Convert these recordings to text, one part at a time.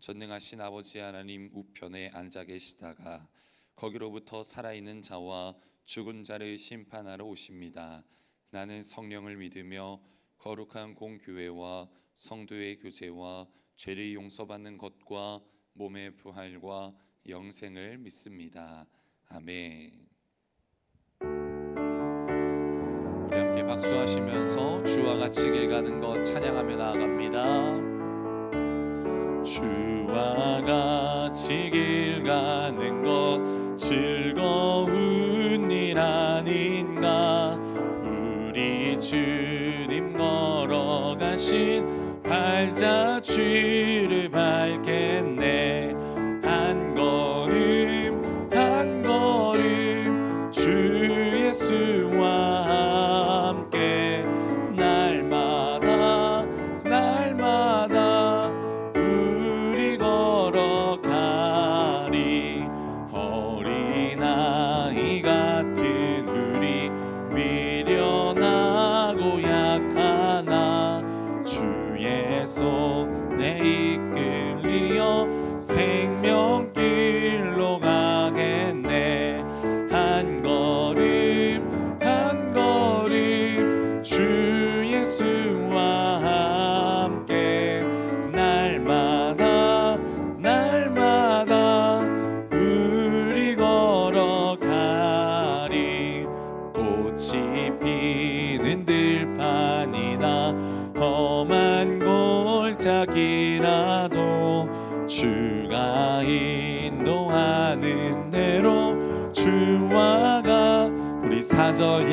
전능하신 아버지 하나님 우편에 앉아 계시다가 거기로부터 살아있는 자와 죽은 자를 심판하러 오십니다. 나는 성령을 믿으며 거룩한 공교회와 성도의 교제와 죄를 용서받는 것과 몸의 부활과 영생을 믿습니다. 아멘. 우리 함께 박수하시면서 주와 같이 길 가는 것 찬양하며 나아갑니다. 주와 같이 길 가는 것 즐거운 일 아닌가? 우리 주님 걸어가신 발자취를 밟겠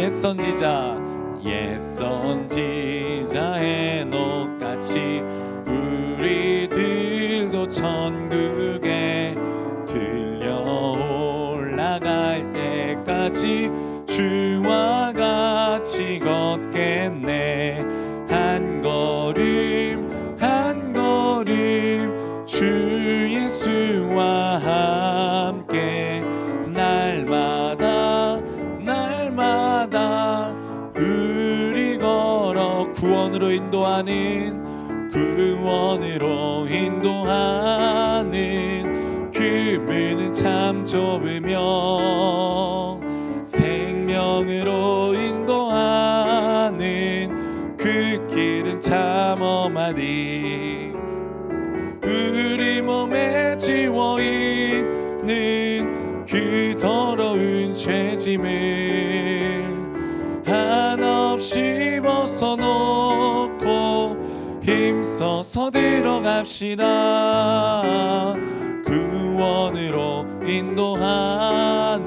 옛 선지자 옛 선지자 해녹같이 우리들도 천국에 들려 올라갈 때까지 주와 같이 걷겠네. 한 걸음 한 걸음 주 예수와 함께 구원으로 인도하는 구원으로 인도하는 그 문은 참 좁으며 생명으로 인도하는 그 길은 참 험하디 우리 몸에 지워 있는 그 더러운 죄짐을 한없이 벗어놓고 힘써서 들어갑시다. 구원으로 인도하는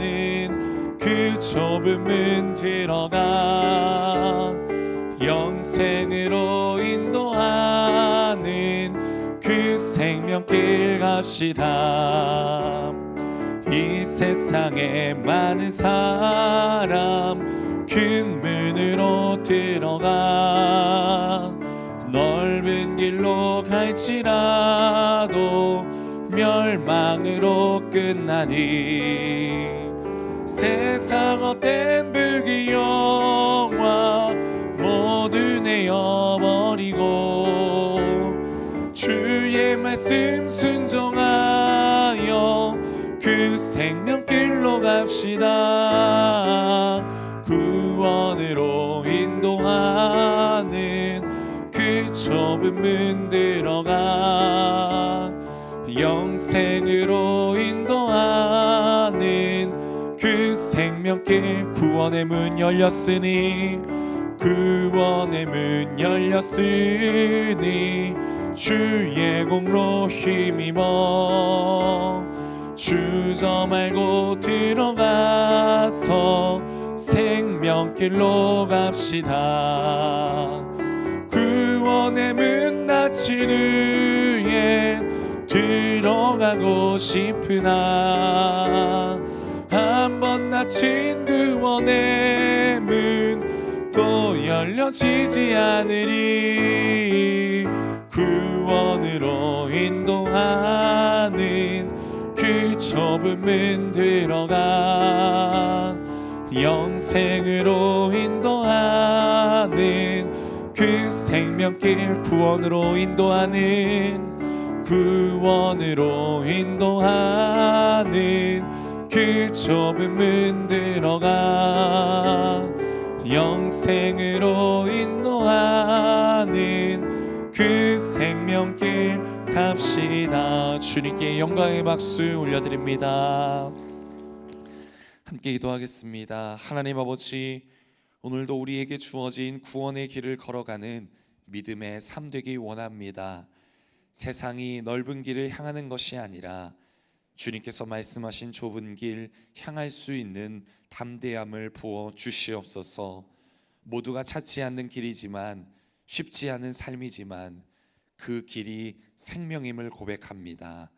그 좁은 문 들어가. 영생으로 인도하는 그 생명길 갑시다. 이 세상에 많은 사람 큰 문으로 들어가 넓은 길로 갈지라도 멸망으로 끝나니 세상 헛된 부귀 영화 모두 내어버리고 주의 말씀 순종하여 그 생명길로 갑시다 문 들어가 영생으로 인도하는 그 생명길 구원의 문 열렸으니 구원의 문 열렸으니 주의 공로 힘입어 주저 말고 들어가서 생명길로 갑시다 닫힌 후에 들 들어가고 싶으나 한번 닫힌 구원의 문또 열려지지 않으리. 구원으로 인도하는 그 좁은 문 들어가 영생으로 인도하는 그 생명길 구원으로 인도하는 구원으로 인도하는 그 좁은 문 들어가 영생으로 인도하는 그 생명길 갑시다. 주님께 영광의 박수 올려드립니다. 함께 기도하겠습니다. 하나님 아버지 오늘도 우리에게 주어진 구원의 길을 걸어가는 믿음의 삶 되기 원합니다 세상이 넓은 길을 향하는 것이 아니라 주님께서 말씀하신 좁은 길 향할 수 있는 담대함을 부어 주시옵소서. 모두가 찾지 않는 길이지만 쉽지 않은 삶이지만 그 길이 생명임을 고백합니다.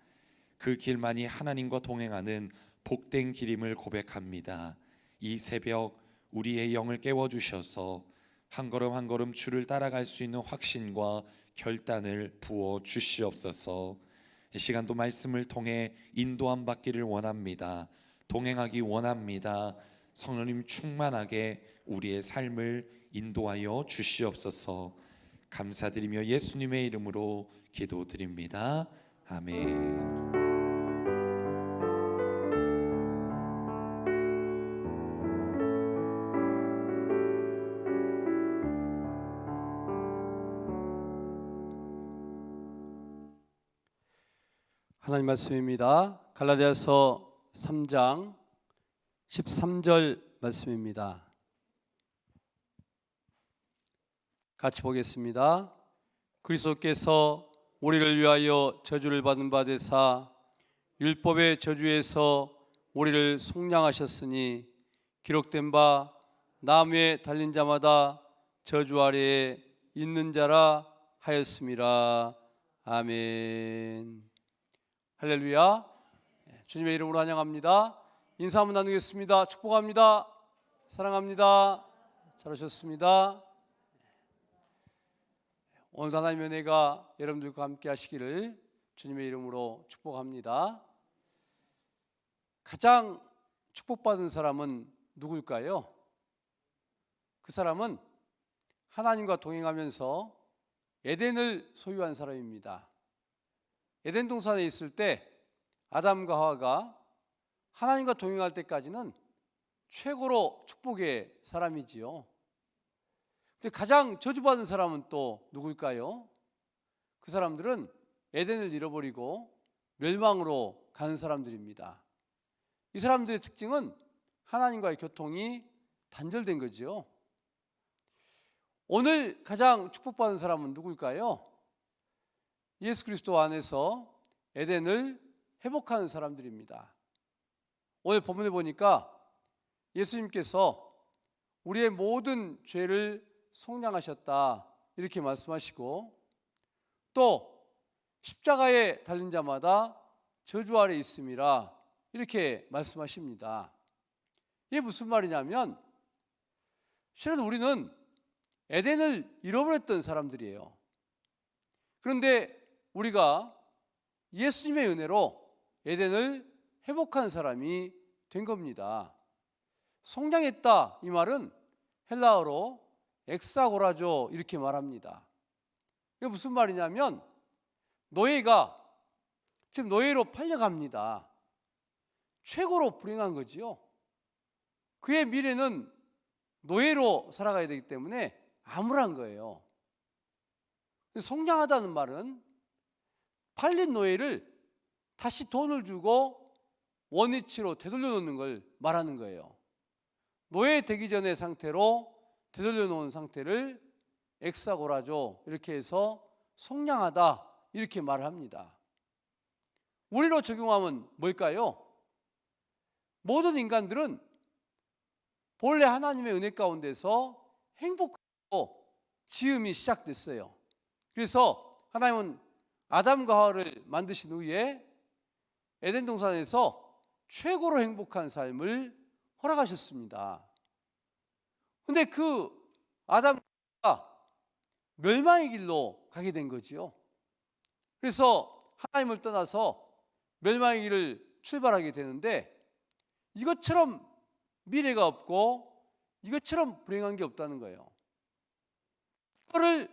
그 길만이 하나님과 동행하는 복된 길임을 고백합니다. 이 새벽 우리의 영을 깨워 주셔서 한 걸음 한 걸음 주를 따라갈 수 있는 확신과 결단을 부어 주시옵소서. 이 시간도 말씀을 통해 인도함 받기를 원합니다. 동행하기 원합니다. 성령님 충만하게 우리의 삶을 인도하여 주시옵소서. 감사드리며 예수님의 이름으로 기도드립니다. 아멘. 하나님 말씀입니다. 갈라디아서 3장 13절 말씀입니다. 같이 보겠습니다. 그리스도께서 우리를 위하여 저주를 받은 바 되사 율법의 저주에서 우리를 속량하셨으니 기록된 바 나무에 달린 자마다 저주 아래에 있는 자라 하였습니다. 아멘. 할렐루야. 예, 주님의 이름으로 환영합니다. 인사 한번 나누겠습니다. 축복합니다. 사랑합니다. 잘 오셨습니다. 오늘 하나님의 은혜가 여러분들과 함께 하시기를 주님의 이름으로 축복합니다. 가장 축복받은 사람은 누굴까요? 그 사람은 하나님과 동행하면서 에덴을 소유한 사람입니다. 에덴 동산에 있을 때 아담과 하와가 하나님과 동행할 때까지는 최고로 축복의 사람이지요. 근데 가장 저주받은 사람은 또 누굴까요? 그 사람들은 에덴을 잃어버리고 멸망으로 가는 사람들입니다. 이 사람들의 특징은 하나님과의 교통이 단절된 거죠. 오늘 가장 축복받은 사람은 누굴까요? 예수 그리스도 안에서 에덴을 회복하는 사람들입니다. 오늘 본문에 보니까 예수님께서 우리의 모든 죄를 속량하셨다 이렇게 말씀하시고 또 십자가에 달린 자마다 저주 아래 있음이라 이렇게 말씀하십니다. 이게 무슨 말이냐면 실은 우리는 에덴을 잃어버렸던 사람들이에요. 그런데 우리가 예수님의 은혜로 에덴을 회복한 사람이 된 겁니다. 성장했다 이 말은 헬라어로 엑사고라죠 이렇게 말합니다. 이게 무슨 말이냐면 노예가 지금 노예로 팔려갑니다. 최고로 불행한 거지요. 그의 미래는 노예로 살아가야 되기 때문에 암울한 거예요. 성장하다는 말은 팔린 노예를 다시 돈을 주고 원위치로 되돌려 놓는 걸 말하는 거예요. 노예 되기 전의 상태로 되돌려 놓은 상태를 엑사고라죠. 이렇게 해서 속량하다 이렇게 말을 합니다. 우리로 적용하면 뭘까요? 모든 인간들은 본래 하나님의 은혜 가운데서 행복하고 지음이 시작됐어요. 그래서 하나님은 아담과 하와를 만드신 후에 에덴 동산에서 최고로 행복한 삶을 허락하셨습니다. 근데 그 아담과 멸망의 길로 가게 된 거지요. 그래서 하나님을 떠나서 멸망의 길을 출발하게 되는데 이것처럼 미래가 없고 이것처럼 불행한 게 없다는 거예요. 그거를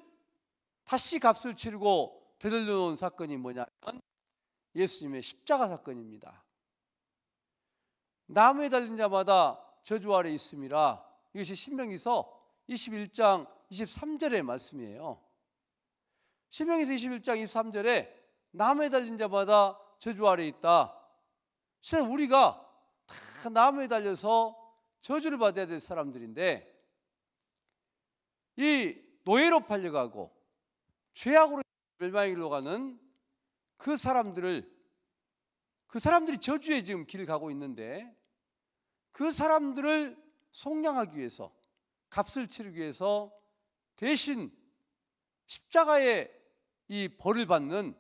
다시 값을 치르고 되돌려 놓은 사건이 뭐냐면 예수님의 십자가 사건입니다. 나무에 달린 자마다 저주 아래 있음이라 이것이 신명기서 21장 23절의 말씀이에요. 신명기서 21장 23절에 나무에 달린 자마다 저주 아래 있다. 실은 우리가 다 나무에 달려서 저주를 받아야 될 사람들인데 이 노예로 팔려가고 죄악으로 멸망의 길로 가는 그 사람들을 그 사람들이 저주에 지금 길을 가고 있는데 그 사람들을 속량하기 위해서 값을 치르기 위해서 대신 십자가의 이 벌을 받는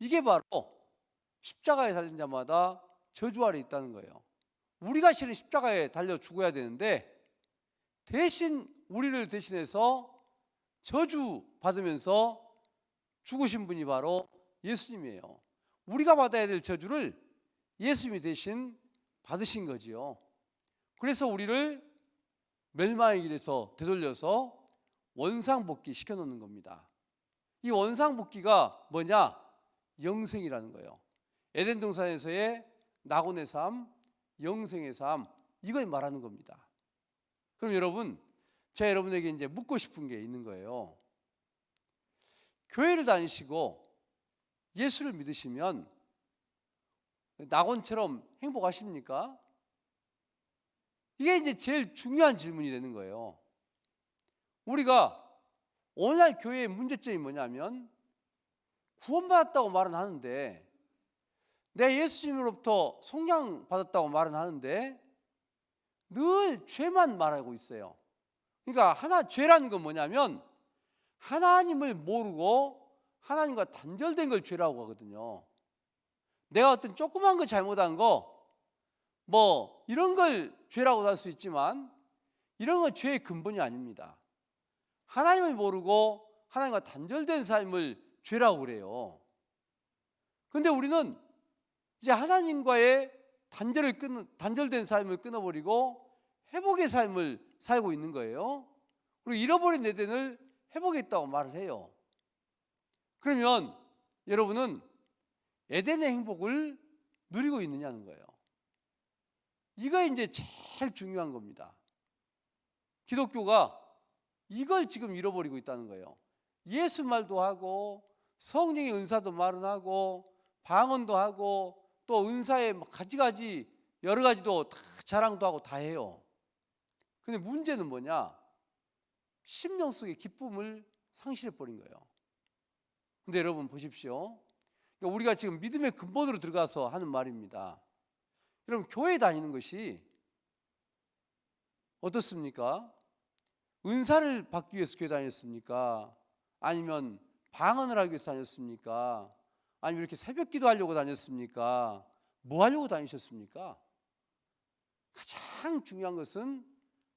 이게 바로 십자가에 달린 자마다 저주 아래 있다는 거예요. 우리가 실은 십자가에 달려 죽어야 되는데 대신 우리를 대신해서 저주 받으면서 죽으신 분이 바로 예수님이에요. 우리가 받아야 될 저주를 예수님이 대신 받으신 거지요. 그래서 우리를 멸망의 길에서 되돌려서 원상복귀 시켜놓는 겁니다. 이 원상복귀가 뭐냐? 영생이라는 거예요. 에덴 동산에서의 낙원의 삶, 영생의 삶, 이걸 말하는 겁니다. 그럼 여러분, 제가 여러분에게 이제 묻고 싶은 게 있는 거예요. 교회를 다니시고 예수를 믿으시면 낙원처럼 행복하십니까? 이게 이제 제일 중요한 질문이 되는 거예요. 우리가 오늘날 교회의 문제점이 뭐냐면 구원받았다고 말은 하는데 내 예수님으로부터 속량 받았다고 말은 하는데 늘 죄만 말하고 있어요. 그러니까 하나 죄라는 건 뭐냐면 하나님을 모르고 하나님과 단절된 걸 죄라고 하거든요. 내가 어떤 조그만 거 잘못한 거 뭐 이런 걸 죄라고 할 수 있지만 이런 건 죄의 근본이 아닙니다. 하나님을 모르고 하나님과 단절된 삶을 죄라고 그래요. 근데 우리는 이제 하나님과의 단절을 끊 단절된 삶을 끊어버리고 회복의 삶을 살고 있는 거예요. 그리고 잃어버린 에덴을 회복했다고 말을 해요. 그러면 여러분은 에덴의 행복을 누리고 있느냐는 거예요. 이거 이제 제일 중요한 겁니다. 기독교가 이걸 지금 잃어버리고 있다는 거예요. 예수 말도 하고 성령의 은사도 말은 하고 방언도 하고 또 은사의 가지가지 여러 가지도 다 자랑도 하고 다 해요. 근데 문제는 뭐냐? 심령 속의 기쁨을 상실해 버린 거예요. 근데 여러분 보십시오. 그러니까 우리가 지금 믿음의 근본으로 들어가서 하는 말입니다. 여러분 교회 다니는 것이 어떻습니까? 은사를 받기 위해서 교회 다녔습니까? 아니면 방언을 하기 위해서 다녔습니까? 아니면 이렇게 새벽 기도하려고 다녔습니까? 뭐 하려고 다니셨습니까? 가장 중요한 것은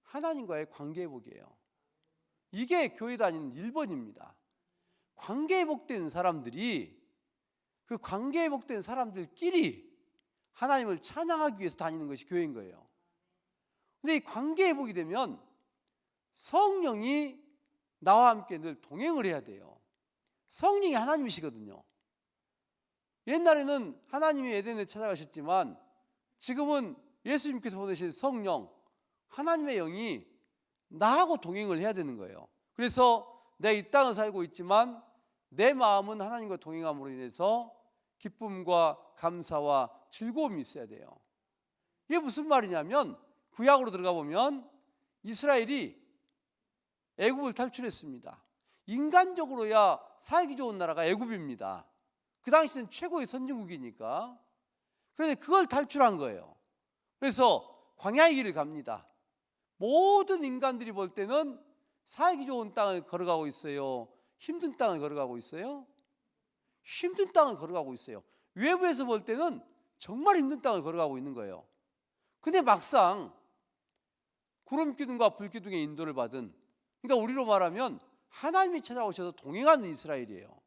하나님과의 관계 회복이에요. 이게 교회 다니는 1번입니다. 관계 회복된 사람들이 그 관계 회복된 사람들끼리 하나님을 찬양하기 위해서 다니는 것이 교회인 거예요. 근데 이 관계 회복이 되면 성령이 나와 함께 늘 동행을 해야 돼요. 성령이 하나님이시거든요. 옛날에는 하나님이 에덴에 찾아가셨지만 지금은 예수님께서 보내신 성령, 하나님의 영이 나하고 동행을 해야 되는 거예요. 그래서 내가 이 땅을 살고 있지만 내 마음은 하나님과 동행함으로 인해서 기쁨과 감사와 즐거움이 있어야 돼요. 이게 무슨 말이냐면 구약으로 들어가 보면 이스라엘이 애굽을 탈출했습니다. 인간적으로야 살기 좋은 나라가 애굽입니다. 그 당시는 최고의 선진국이니까. 그런데 그걸 탈출한 거예요. 그래서 광야의 길을 갑니다. 모든 인간들이 볼 때는 살기 좋은 땅을 걸어가고 있어요. 힘든 땅을 걸어가고 있어요. 힘든 땅을 걸어가고 있어요. 외부에서 볼 때는 정말 힘든 땅을 걸어가고 있는 거예요. 근데 막상 구름 기둥과 불 기둥의 인도를 받은 그러니까 우리로 말하면 하나님이 찾아오셔서 동행하는 이스라엘이에요.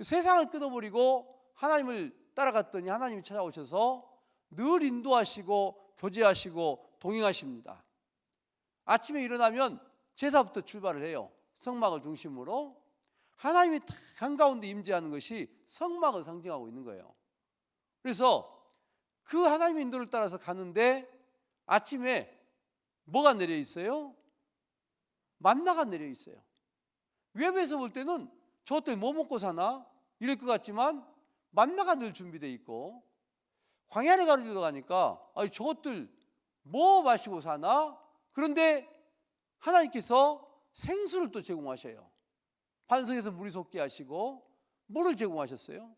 세상을 끊어버리고 하나님을 따라갔더니 하나님이 찾아오셔서 늘 인도하시고 교제하시고 동행하십니다. 아침에 일어나면 제사부터 출발을 해요. 성막을 중심으로 하나님이 딱 한가운데 임재하는 것이 성막을 상징하고 있는 거예요. 그래서 그 하나님의 인도를 따라서 가는데 아침에 뭐가 내려 있어요? 만나가 내려 있어요. 외부에서 볼 때는 저것들 뭐 먹고 사나? 이럴 것 같지만 만나가 늘 준비되어 있고 광야를 가르쳐 가니까 아니 저것들 뭐 마시고 사나? 그런데 하나님께서 생수를 또 제공하셔요. 반석에서 물이 솟게 하시고 물을 제공하셨어요.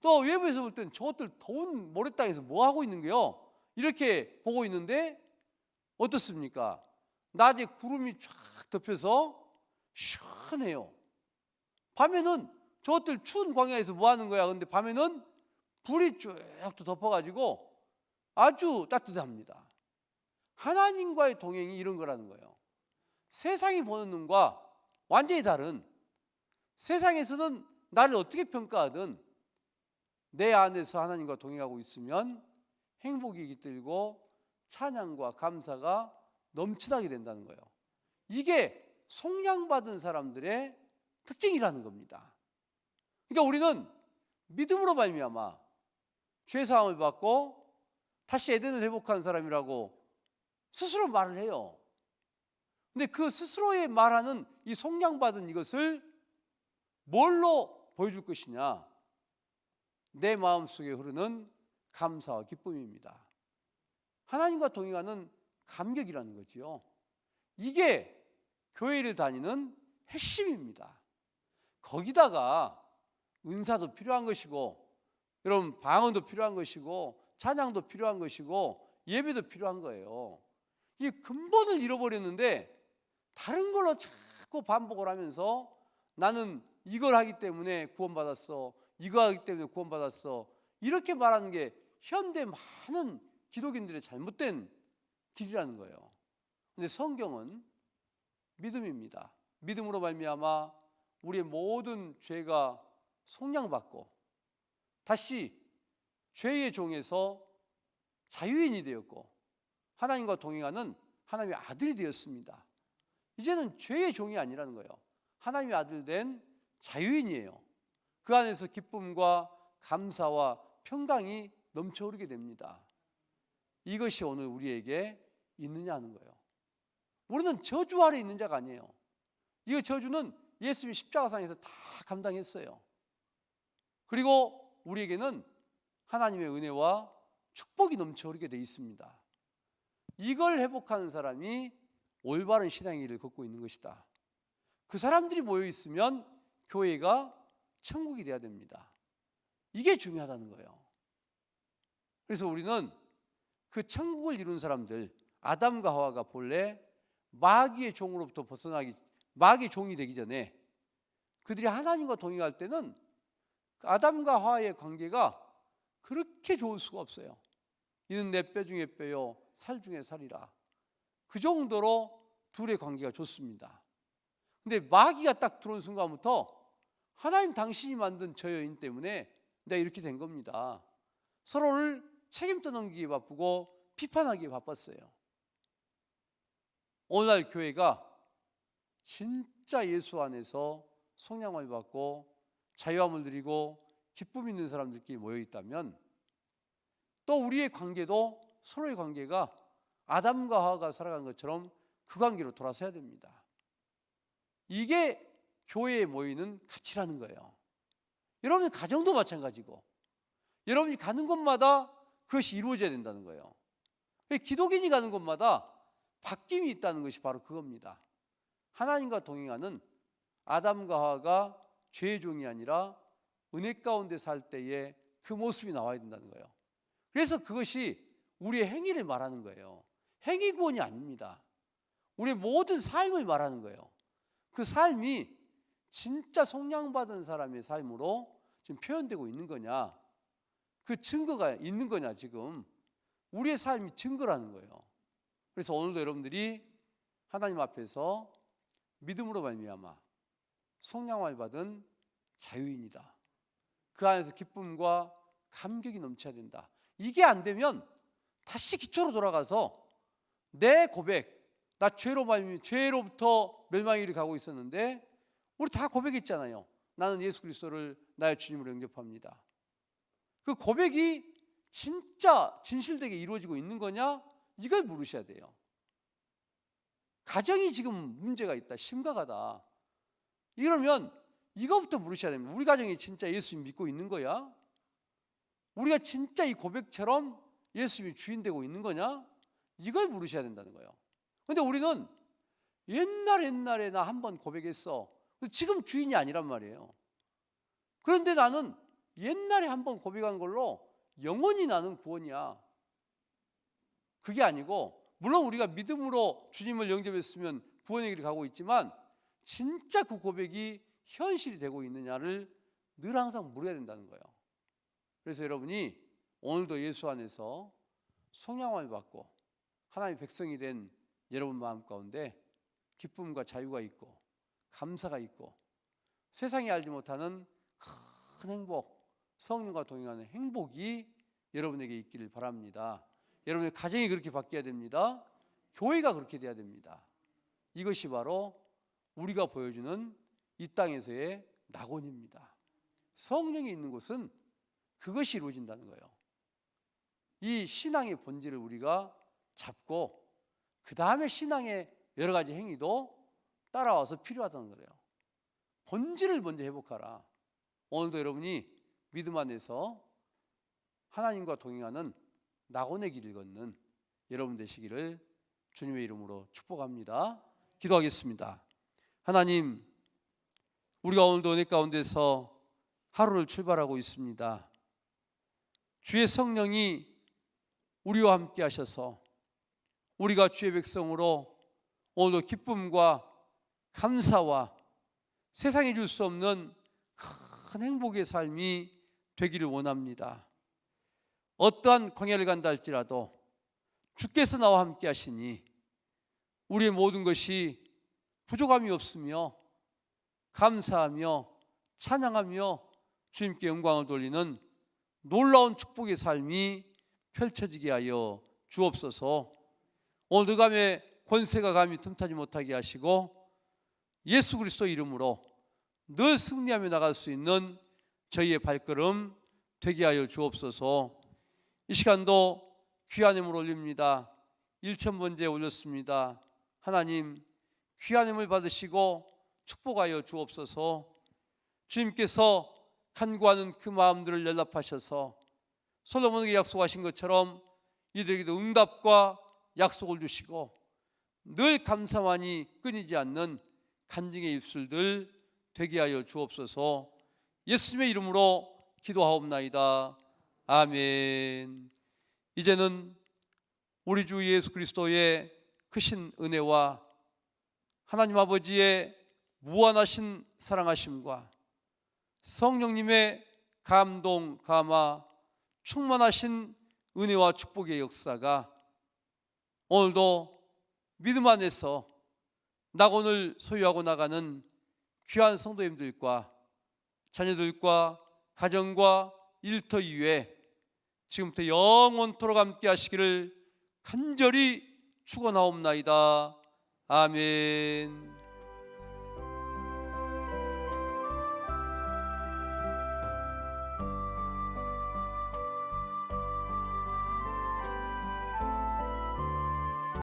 또 외부에서 볼 때는 저것들 더운 모래 땅에서 뭐 하고 있는 게요? 이렇게 보고 있는데 어떻습니까? 낮에 구름이 쫙 덮여서 시원해요. 밤에는 저것들 추운 광야에서 뭐 하는 거야? 근데 밤에는 불이 쭉또 덮어가지고 아주 따뜻합니다. 하나님과의 동행이 이런 거라는 거예요. 세상이 보는 눈과 완전히 다른 세상에서는 나를 어떻게 평가하든 내 안에서 하나님과 동행하고 있으면 행복이 깃들고 찬양과 감사가 넘쳐나게 된다는 거예요. 이게 속량받은 사람들의 특징이라는 겁니다. 그러니까 우리는 믿음으로 말미암아 죄 사함을 받고 다시 에덴을 회복한 사람이라고 스스로 말을 해요. 근데 그 스스로의 말하는 이 속량받은 이것을 뭘로 보여줄 것이냐? 내 마음속에 흐르는 감사와 기쁨입니다. 하나님과 동행하는 감격이라는 거지요. 이게 교회를 다니는 핵심입니다. 거기다가 은사도 필요한 것이고, 여러분 방언도 필요한 것이고, 찬양도 필요한 것이고, 예배도 필요한 거예요. 이 근본을 잃어버렸는데 다른 걸로 자꾸 반복을 하면서 나는 이걸 하기 때문에 구원받았어. 이거 하기 때문에 구원받았어. 이렇게 말하는 게 현대 많은 기독인들의 잘못된 길이라는 거예요. 근데 성경은 믿음입니다. 믿음으로 말미암아 우리의 모든 죄가 속량받고 다시 죄의 종에서 자유인이 되었고 하나님과 동행하는 하나님의 아들이 되었습니다. 이제는 죄의 종이 아니라는 거예요. 하나님의 아들 된 자유인이에요. 그 안에서 기쁨과 감사와 평강이 넘쳐 흐르게 됩니다. 이것이 오늘 우리에게 있느냐 하는 거예요. 우리는 저주 아래 있는 자가 아니에요. 이 저주는 예수님이 십자가상에서 다 감당했어요. 그리고 우리에게는 하나님의 은혜와 축복이 넘쳐 흐르게 돼 있습니다. 이걸 회복하는 사람이 올바른 신앙의 길을 걷고 있는 것이다. 그 사람들이 모여 있으면 교회가 천국이 돼야 됩니다. 이게 중요하다는 거예요. 그래서 우리는 그 천국을 이룬 사람들 아담과 하와가 본래 마귀의 종으로부터 벗어나기 마귀의 종이 되기 전에 그들이 하나님과 동행할 때는 아담과 하와의 관계가 그렇게 좋을 수가 없어요. 이는 내 뼈 중에 뼈요 살 중에 살이라. 그 정도로 둘의 관계가 좋습니다. 근데 마귀가 딱 들어온 순간부터 하나님 당신이 만든 저 여인 때문에 내가 이렇게 된 겁니다. 서로를 책임 떠넘기기 바쁘고 비판하기 바빴어요. 오늘날 교회가 진짜 예수 안에서 성령을 받고 자유함을 누리고 기쁨 있는 사람들끼리 모여 있다면 또 우리의 관계도 서로의 관계가 아담과 하와가 살아간 것처럼 그 관계로 돌아서야 됩니다. 이게 교회에 모이는 가치라는 거예요. 여러분 가정도 마찬가지고 여러분이 가는 곳마다 그것이 이루어져야 된다는 거예요. 기독인이 가는 곳마다 바뀜이 있다는 것이 바로 그겁니다. 하나님과 동행하는 아담과 하와가 죄의 종이 아니라 은혜 가운데 살 때에 그 모습이 나와야 된다는 거예요. 그래서 그것이 우리의 행위를 말하는 거예요. 행위 구원이 아닙니다. 우리의 모든 삶을 말하는 거예요. 그 삶이 진짜 속량받은 사람의 삶으로 지금 표현되고 있는 거냐? 그 증거가 있는 거냐 지금? 우리의 삶이 증거라는 거예요. 그래서 오늘도 여러분들이 하나님 앞에서 믿음으로 말미암아 속량을 받은 자유인이다. 그 안에서 기쁨과 감격이 넘쳐야 된다. 이게 안 되면 다시 기초로 돌아가서 내 고백, 나 죄로 말미 죄로부터 멸망의 길을 가고 있었는데 우리 다 고백했잖아요. 나는 예수 그리스도를 나의 주님으로 영접합니다. 그 고백이 진짜 진실되게 이루어지고 있는 거냐? 이걸 물으셔야 돼요. 가정이 지금 문제가 있다. 심각하다. 이러면 이거부터 물으셔야 됩니다. 우리 가정이 진짜 예수님 믿고 있는 거야? 우리가 진짜 이 고백처럼 예수님이 주인 되고 있는 거냐? 이걸 물으셔야 된다는 거예요. 근데 우리는 옛날 옛날에 나 한 번 고백했어. 지금 주인이 아니란 말이에요. 그런데 나는 옛날에 한 번 고백한 걸로 영원히 나는 구원이야. 그게 아니고 물론 우리가 믿음으로 주님을 영접했으면 구원의 길을 가고 있지만 진짜 그 고백이 현실이 되고 있느냐를 늘 항상 물어야 된다는 거예요. 그래서 여러분이 오늘도 예수 안에서 성령을 받고 하나님의 백성이 된 여러분 마음 가운데 기쁨과 자유가 있고 감사가 있고 세상이 알지 못하는 큰 행복, 성령과 동행하는 행복이 여러분에게 있기를 바랍니다. 여러분의 가정이 그렇게 바뀌어야 됩니다. 교회가 그렇게 돼야 됩니다. 이것이 바로 우리가 보여주는 이 땅에서의 낙원입니다. 성령이 있는 곳은 그것이 이루어진다는 거예요. 이 신앙의 본질을 우리가 잡고 그 다음에 신앙의 여러 가지 행위도 따라와서 필요하다는 거예요. 본질을 먼저 회복하라. 오늘도 여러분이 믿음 안에서 하나님과 동행하는 낙원의 길을 걷는 여러분 되시기를 주님의 이름으로 축복합니다. 기도하겠습니다. 하나님, 우리가 오늘도 은혜 가운데서 하루를 출발하고 있습니다. 주의 성령이 우리와 함께 하셔서 우리가 주의 백성으로 오늘도 기쁨과 감사와 세상에 줄수 없는 큰 행복의 삶이 되기를 원합니다. 어떠한 광야를 간다 할지라도 주께서 나와 함께 하시니 우리의 모든 것이 부족함이 없으며 감사하며 찬양하며 주님께 영광을 돌리는 놀라운 축복의 삶이 펼쳐지게 하여 주옵소서. 오늘 감의 권세가 감히 틈타지 못하게 하시고 예수 그리스도 이름으로 늘 승리하며 나갈 수 있는 저희의 발걸음 되게 하여 주옵소서. 이 시간도 귀한 힘을 올립니다. 1천 번째 올렸습니다. 하나님 귀한 힘을 받으시고 축복하여 주옵소서. 주님께서 간구하는 그 마음들을 연락하셔서 솔로몬에게 약속하신 것처럼 이들에게도 응답과 약속을 주시고 늘 감사만이 끊이지 않는 간증의 입술들 되게 하여 주옵소서. 예수님의 이름으로 기도하옵나이다. 아멘. 이제는 우리 주 예수 그리스도의 크신 은혜와 하나님 아버지의 무한하신 사랑하심과 성령님의 감동, 감화, 충만하신 은혜와 축복의 역사가 오늘도 믿음 안에서 낙원을 소유하고 나가는 귀한 성도님들과 자녀들과 가정과 일터 이외에 지금부터 영원토록 함께 하시기를 간절히 축원하옵나이다. 아멘.